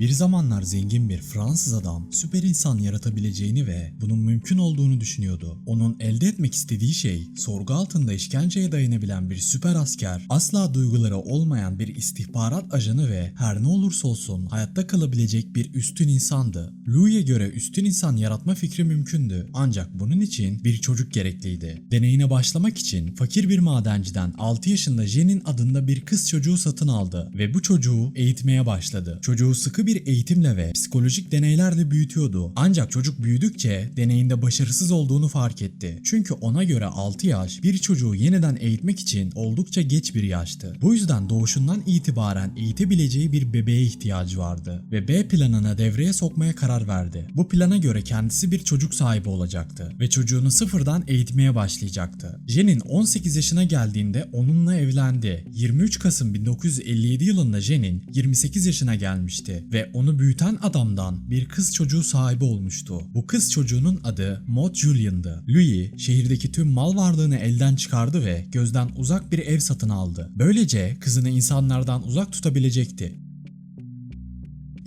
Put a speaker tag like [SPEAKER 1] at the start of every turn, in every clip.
[SPEAKER 1] Bir zamanlar zengin bir Fransız adam süper insan yaratabileceğini ve bunun mümkün olduğunu düşünüyordu. Onun elde etmek istediği şey sorgu altında işkenceye dayanabilen bir süper asker, asla duyguları olmayan bir istihbarat ajanı ve her ne olursa olsun hayatta kalabilecek bir üstün insandı. Louis'e göre üstün insan yaratma fikri mümkündü ancak bunun için bir çocuk gerekliydi. Deneyine başlamak için fakir bir madenciden 6 yaşında Jen'in adında bir kız çocuğu satın aldı ve bu çocuğu eğitmeye başladı. Çocuğu sıkı bir eğitimle ve psikolojik deneylerle büyütüyordu. Ancak çocuk büyüdükçe deneyinde başarısız olduğunu fark etti. Çünkü ona göre 6 yaş bir çocuğu yeniden eğitmek için oldukça geç bir yaştı. Bu yüzden doğuşundan itibaren eğitebileceği bir bebeğe ihtiyacı vardı ve B planına devreye sokmaya karar verdi. Bu plana göre kendisi bir çocuk sahibi olacaktı ve çocuğunu sıfırdan eğitmeye başlayacaktı. Jen'in 18 yaşına geldiğinde onunla evlendi. 23 Kasım 1957 yılında Jen'in 28 yaşına gelmişti ve onu büyüten adamdan bir kız çocuğu sahibi olmuştu. Bu kız çocuğunun adı Maud Julian'dı. Louis şehirdeki tüm mal varlığını elden çıkardı ve gözden uzak bir ev satın aldı. Böylece kızını insanlardan uzak tutabilecekti.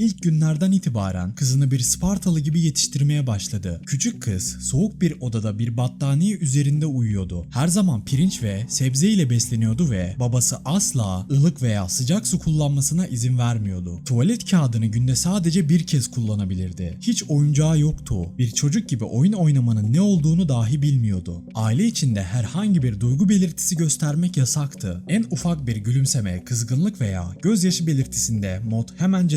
[SPEAKER 1] İlk günlerden itibaren kızını bir Spartalı gibi yetiştirmeye başladı. Küçük kız soğuk bir odada bir battaniye üzerinde uyuyordu. Her zaman pirinç ve sebze ile besleniyordu ve babası asla ılık veya sıcak su kullanmasına izin vermiyordu. Tuvalet kağıdını günde sadece bir kez kullanabilirdi. Hiç oyuncağı yoktu. Bir çocuk gibi oyun oynamanın ne olduğunu dahi bilmiyordu. Aile içinde herhangi bir duygu belirtisi göstermek yasaktı. En ufak bir gülümseme, kızgınlık veya gözyaşı belirtisinde Mod hemen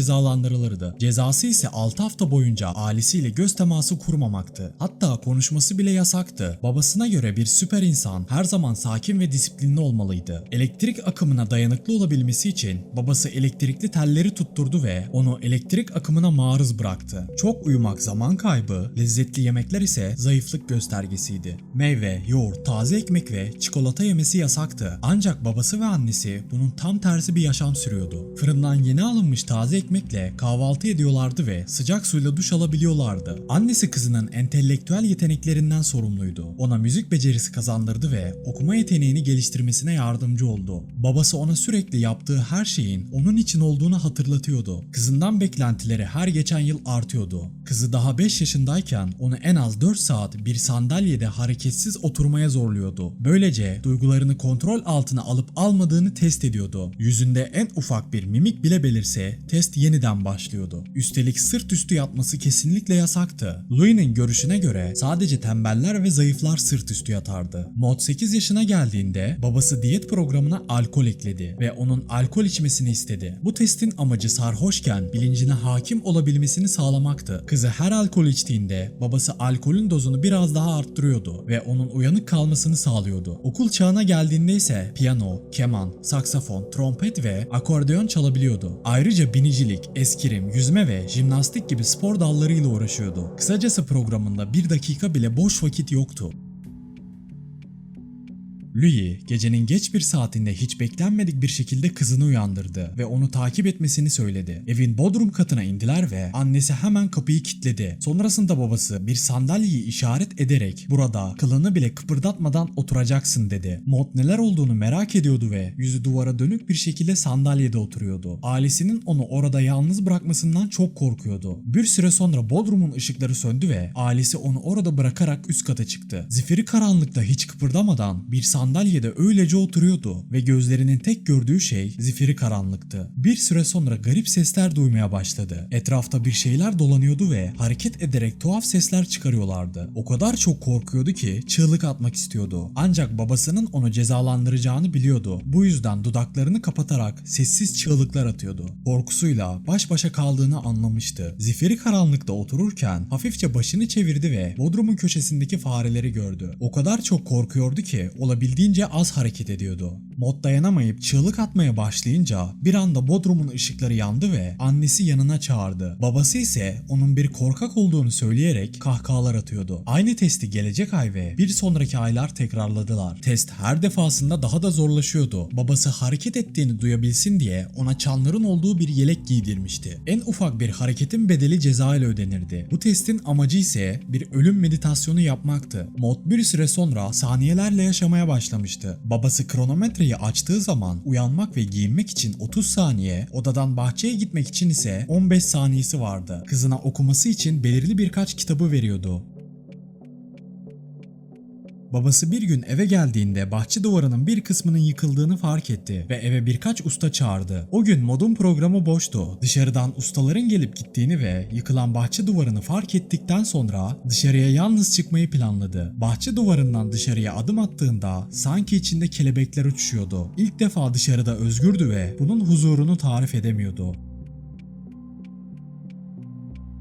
[SPEAKER 1] cezalandırılırdı. Cezası ise 6 hafta boyunca ailesiyle göz teması kurmamaktı. Hatta konuşması bile yasaktı. Babasına göre bir süper insan her zaman sakin ve disiplinli olmalıydı. Elektrik akımına dayanıklı olabilmesi için babası elektrikli telleri tutturdu ve onu elektrik akımına maruz bıraktı. Çok uyumak zaman kaybı, lezzetli yemekler ise zayıflık göstergesiydi. Meyve, yoğurt, taze ekmek ve çikolata yemesi yasaktı. Ancak babası ve annesi bunun tam tersi bir yaşam sürüyordu. Fırından yeni alınmış taze ekmekle kahvaltı ediyorlardı ve sıcak suyla duş alabiliyorlardı. Annesi kızının entelektüel yeteneklerinden sorumluydu. Ona müzik becerisi kazandırdı ve okuma yeteneğini geliştirmesine yardımcı oldu. Babası ona sürekli yaptığı her şeyin onun için olduğunu hatırlatıyordu. Kızından beklentileri her geçen yıl artıyordu. Kızı daha 5 yaşındayken onu en az 4 saat bir sandalyede hareketsiz oturmaya zorluyordu. Böylece duygularını kontrol altına alıp almadığını test ediyordu. Yüzünde en ufak bir mimik bile belirse test yeniden başlıyordu. Üstelik sırt üstü yatması kesinlikle yasaktı. Louis'nin görüşüne göre sadece tembeller ve zayıflar sırt üstü yatardı. Maud 8 yaşına geldiğinde babası diyet programına alkol ekledi ve onun alkol içmesini istedi. Bu testin amacı sarhoşken bilincine hakim olabilmesini sağlamaktı. Kızı her alkol içtiğinde babası alkolün dozunu biraz daha arttırıyordu ve onun uyanık kalmasını sağlıyordu. Okul çağına geldiğinde ise piyano, keman, saksafon, trompet ve akordeon çalabiliyordu. Ayrıca binicilik, eskirim, yüzme ve jimnastik gibi spor dallarıyla uğraşıyordu. Kısacası programında bir dakika bile boş vakit yoktu. Louis gecenin geç bir saatinde hiç beklenmedik bir şekilde kızını uyandırdı ve onu takip etmesini söyledi. Evin bodrum katına indiler ve annesi hemen kapıyı kilitledi. Sonrasında babası bir sandalyeyi işaret ederek burada kılını bile kıpırdatmadan oturacaksın dedi. Maud neler olduğunu merak ediyordu ve yüzü duvara dönük bir şekilde sandalyede oturuyordu. Ailesinin onu orada yalnız bırakmasından çok korkuyordu. Bir süre sonra bodrumun ışıkları söndü ve ailesi onu orada bırakarak üst kata çıktı. Zifiri karanlıkta hiç kıpırdamadan bir sandalyede öylece oturuyordu ve gözlerinin tek gördüğü şey zifiri karanlıktı. Bir süre sonra garip sesler duymaya başladı. Etrafta bir şeyler dolanıyordu ve hareket ederek tuhaf sesler çıkarıyorlardı. O kadar çok korkuyordu ki çığlık atmak istiyordu. Ancak babasının onu cezalandıracağını biliyordu. Bu yüzden dudaklarını kapatarak sessiz çığlıklar atıyordu. Korkusuyla baş başa kaldığını anlamıştı. Zifiri karanlıkta otururken hafifçe başını çevirdi ve bodrumun köşesindeki fareleri gördü. O kadar çok korkuyordu ki olabildiğince az hareket ediyordu. Mod dayanamayıp çığlık atmaya başlayınca bir anda bodrumun ışıkları yandı ve annesi yanına çağırdı. Babası ise onun bir korkak olduğunu söyleyerek kahkahalar atıyordu. Aynı testi gelecek ay ve bir sonraki aylar tekrarladılar. Test her defasında daha da zorlaşıyordu. Babası hareket ettiğini duyabilsin diye ona çanların olduğu bir yelek giydirmişti. En ufak bir hareketin bedeli ceza ile ödenirdi. Bu testin amacı ise bir ölüm meditasyonu yapmaktı. Mod bir süre sonra saniyelerle yaşamaya başladı başlamıştı. Babası kronometreyi açtığı zaman uyanmak ve giyinmek için 30 saniye, odadan bahçeye gitmek için ise 15 saniyesi vardı. Kızına okuması için belirli birkaç kitabı veriyordu. Babası bir gün eve geldiğinde bahçe duvarının bir kısmının yıkıldığını fark etti ve eve birkaç usta çağırdı. O gün modun programı boştu. Dışarıdan ustaların gelip gittiğini ve yıkılan bahçe duvarını fark ettikten sonra dışarıya yalnız çıkmayı planladı. Bahçe duvarından dışarıya adım attığında sanki içinde kelebekler uçuşuyordu. İlk defa dışarıda özgürdü ve bunun huzurunu tarif edemiyordu.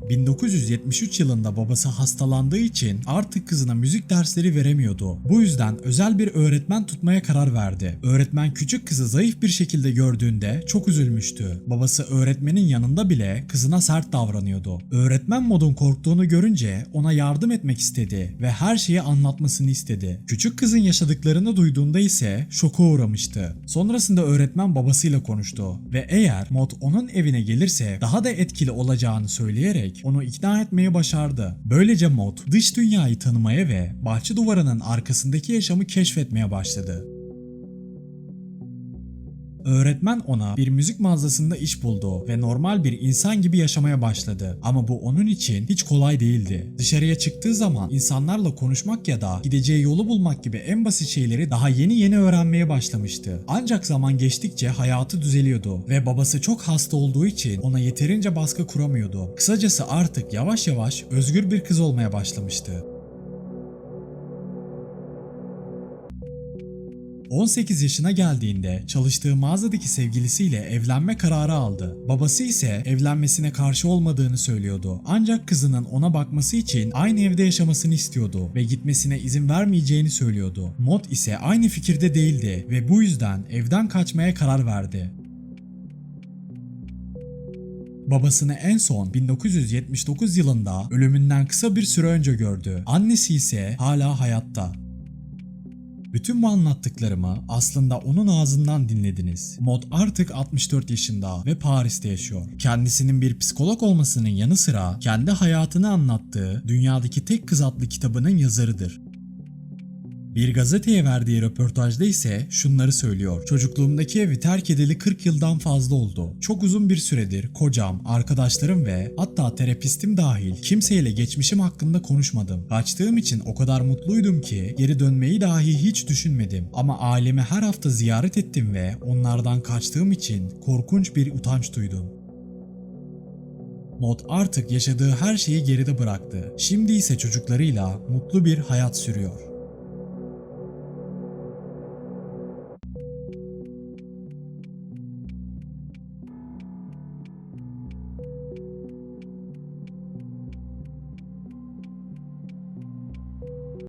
[SPEAKER 1] 1973 yılında babası hastalandığı için artık kızına müzik dersleri veremiyordu. Bu yüzden özel bir öğretmen tutmaya karar verdi. Öğretmen küçük kızı zayıf bir şekilde gördüğünde çok üzülmüştü. Babası öğretmenin yanında bile kızına sert davranıyordu. Öğretmen modun korktuğunu görünce ona yardım etmek istedi ve her şeyi anlatmasını istedi. Küçük kızın yaşadıklarını duyduğunda ise şoka uğramıştı. Sonrasında öğretmen babasıyla konuştu ve eğer mod onun evine gelirse daha da etkili olacağını söyleyerek onu ikna etmeyi başardı. Böylece Mod dış dünyayı tanımaya ve bahçe duvarının arkasındaki yaşamı keşfetmeye başladı. Öğretmen ona bir müzik mağazasında iş buldu ve normal bir insan gibi yaşamaya başladı. Ama bu onun için hiç kolay değildi. Dışarıya çıktığı zaman insanlarla konuşmak ya da gideceği yolu bulmak gibi en basit şeyleri daha yeni yeni öğrenmeye başlamıştı. Ancak zaman geçtikçe hayatı düzeliyordu ve babası çok hasta olduğu için ona yeterince baskı kuramıyordu. Kısacası artık yavaş yavaş özgür bir kız olmaya başlamıştı. 18 yaşına geldiğinde çalıştığı mağazadaki sevgilisiyle evlenme kararı aldı. Babası ise evlenmesine karşı olmadığını söylüyordu. Ancak kızının ona bakması için aynı evde yaşamasını istiyordu ve gitmesine izin vermeyeceğini söylüyordu. Mod ise aynı fikirde değildi ve bu yüzden evden kaçmaya karar verdi. Babasını en son 1979 yılında ölümünden kısa bir süre önce gördü. Annesi ise hala hayatta. Bütün bu anlattıklarımı aslında onun ağzından dinlediniz. Mod artık 64 yaşında ve Paris'te yaşıyor. Kendisinin bir psikolog olmasının yanı sıra kendi hayatını anlattığı Dünyadaki Tek Kız adlı kitabının yazarıdır. Bir gazeteye verdiği röportajda ise şunları söylüyor. Çocukluğumdaki evi terk edeli 40 yıldan fazla oldu. Çok uzun bir süredir kocam, arkadaşlarım ve hatta terapistim dahil kimseyle geçmişim hakkında konuşmadım. Kaçtığım için o kadar mutluydum ki geri dönmeyi dahi hiç düşünmedim. Ama ailemi her hafta ziyaret ettim ve onlardan kaçtığım için korkunç bir utanç duydum. Mod artık yaşadığı her şeyi geride bıraktı. Şimdi ise çocuklarıyla mutlu bir hayat sürüyor.